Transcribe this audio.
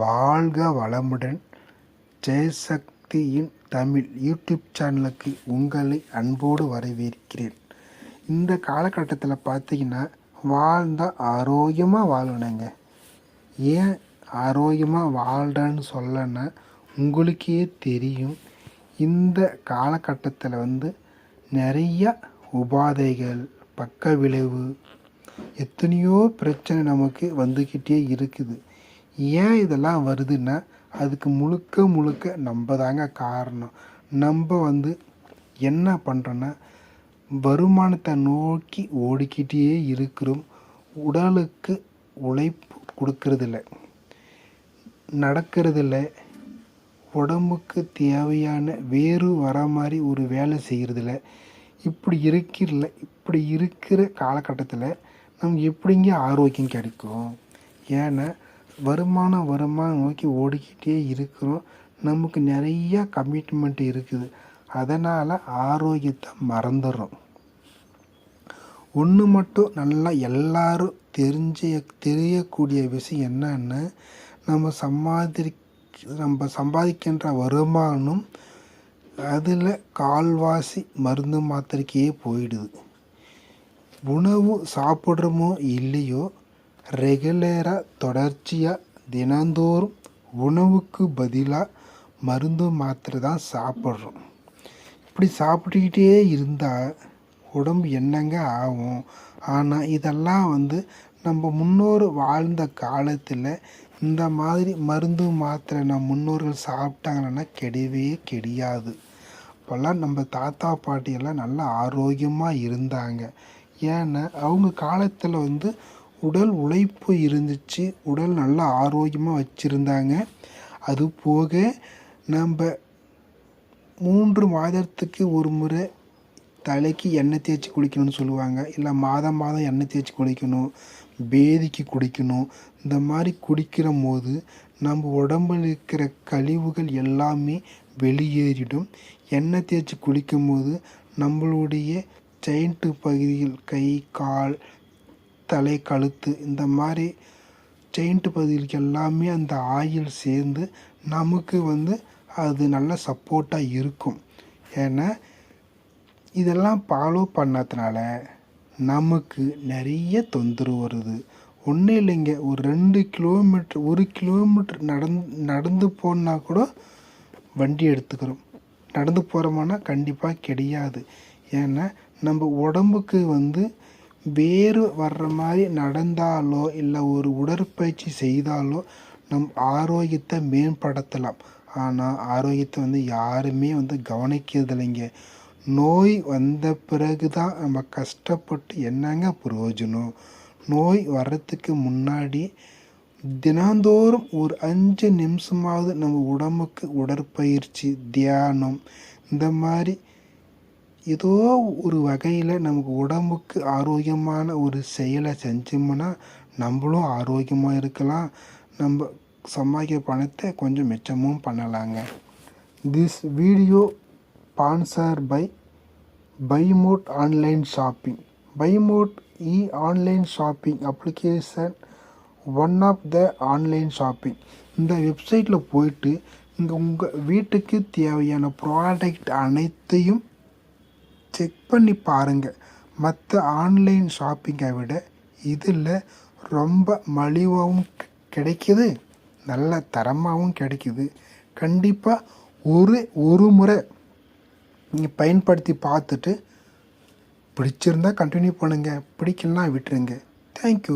வாழ்க வளமுடன். ஜெயசக்தியின் தமிழ் யூடியூப் சேனலுக்கு உங்களை அன்போடு வரவேற்கிறேன். இந்த காலகட்டத்தில் பார்த்தீங்கன்னா வாழ்ந்தால் ஆரோக்கியமாக வாழணுங்க. ஏன் ஆரோக்கியமாக வாழ்கிறேன்னு சொல்லனா உங்களுக்கே தெரியும். இந்த காலகட்டத்தில் வந்து நிறைய உபாதைகள் பக்க விளைவு எத்தனையோ பிரச்சனை நமக்கு வந்துக்கிட்டே இருக்குது. ஏன் இதெல்லாம் வருதுன்னா அதுக்கு முழுக்க முழுக்க நம்ம தாங்க காரணம். நம்ம வந்து என்ன பண்ணுறோன்னா வருமானத்தை நோக்கி ஓடிக்கிட்டே இருக்கிறோம். உடலுக்கு உழைப்பு கொடுக்கறதில்ல. நடக்கிறதில்ல. உடம்புக்கு தேவையான வேறு வர மாதிரி ஒரு வேலை செய்கிறதில்ல இப்படி இருக்கிறல இப்படி இருக்கிற காலகட்டத்தில் நமக்கு எப்படிங்க ஆரோக்கியம் கிடைக்கும்? ஏன்னா வருமானம் வருமானம் நோக்கி ஓடிக்கிட்டே இருக்கிறோம். நமக்கு நிறையா கமிட்மெண்ட் இருக்குது. அதனால் ஆரோக்கியத்தை மறந்துடுறோம். ஒன்று மட்டும் நல்லா எல்லாரும் தெரிஞ்ச தெரியக்கூடிய விஷயம் என்னன்னு நம்ம சம்பாதி நம்ம சம்பாதிக்கின்ற வருமானம் அதில் கால்வாசி மருந்து மாத்திரைக்கே போயிடுது. உணவு சாப்பிட்றோமோ இல்லையோ ரெகுலராக தொடர்ச்சியாக தினந்தோறும் உணவுக்கு பதிலாக மருந்து மாத்திரை தான் சாப்பிட்றோம். இப்படி சாப்பிட்டுக்கிட்டே இருந்தால் உடம்பு என்னங்க ஆகும்? ஆனால் இதெல்லாம் வந்து நம்ம முன்னோர் வாழ்ந்த காலத்தில் இந்த மாதிரி மருந்து மாத்திரை நம்ம முன்னோர்கள் சாப்பிட்டாங்கன்னா கெடவே கெடியாது. அப்போல்லாம் நம்ம தாத்தா பாட்டியெல்லாம் நல்லா ஆரோக்கியமாக இருந்தாங்க. ஏன்னா அவங்க காலத்தில் வந்து உடல் உழைப்பு இருந்துச்சு. உடல் நல்லா ஆரோக்கியமாக வச்சுருந்தாங்க. அது போக நம்ம மூன்று மாதத்துக்கு ஒரு முறை தலைக்கு எண்ணெய் தேய்ச்சி குளிக்கணும்னு சொல்லுவாங்க. இல்லை மாதம் மாதம் எண்ணெய் தேய்ச்சி குளிக்கணும். பேதிக்கு குடிக்கணும். இந்த மாதிரி குடிக்கிற போது நம்ம உடம்பில் இருக்கிற கழிவுகள் எல்லாமே வெளியேறிடும். எண்ணெய் தேய்ச்சி குளிக்கும் போது நம்மளுடைய ஜெயின்ட்டு பகுதியில் கை கால் தலை கழுத்து இந்த மாதிரி செயின்ட் பகுதிகளுக்கு எல்லாமே அந்த ஆயில் சேர்ந்து நமக்கு வந்து அது நல்ல சப்போர்ட்டாக இருக்கும். ஏன்னா இதெல்லாம் ஃபாலோ பண்ணதுனால நமக்கு நிறைய தொந்தரவு வருது. ஒன்றும் இல்லைங்க ஒரு ரெண்டு கிலோமீட்ரு ஒரு கிலோமீட்ரு நடந்து நடந்து போனால் கூட வண்டி எடுத்துக்கிறோம். நடந்து போகிறோமானா கண்டிப்பாக கிடையாது. ஏன்னா நம்ம உடம்புக்கு வந்து வேறு வர்ற மாதிரி நடந்தாலோ இல்லை ஒரு உடற்பயிற்சி செய்தாலோ நம் ஆரோக்கியத்தை மேம்படுத்தலாம். ஆனால் ஆரோக்கியத்தை வந்து யாருமே வந்து கவனிக்கிறதில்லைங்க. நோய் வந்த பிறகு தான் நம்ம கஷ்டப்பட்டு என்னங்க பிரயோஜனம் நோய் வர்றதுக்கு முன்னாடி தினந்தோறும் ஒரு அஞ்சு நிமிஷமாவது நம்ம உடம்புக்கு உடற்பயிற்சி தியானம் இந்த மாதிரி ஏதோ ஒரு வகையில் நமக்கு உடம்புக்கு ஆரோக்கியமான ஒரு செயலை செஞ்சோம்னா நம்மளும் ஆரோக்கியமாக இருக்கலாம். நம்ம சம்பாதிக்கிற பணத்தை கொஞ்சம் மிச்சமும் பண்ணலாங்க. This video sponsor by பைமோட் online shopping பைமோட் E online shopping application one of the online shopping இந்த வெப்சைட்டில் போயிட்டு இங்கே உங்கள் வீட்டுக்கு தேவையான ப்ராடக்ட் அனைத்தையும் செக் பண்ணி பாருங்கள் மற்ற ஆன்லைன் ஷாப்பிங்கை விட இதில் ரொம்ப மலிவாகவும் கிடைக்கிது. நல்ல தரமாகவும் கிடைக்கிது. கண்டிப்பாக ஒரு ஒரு முறை நீங்கள் பயன்படுத்தி பார்த்துட்டு பிடிச்சிருந்தா கண்டினியூ பண்ணுங்கள் பிடிக்கலனா விட்டுருங்க. தேங்க்யூ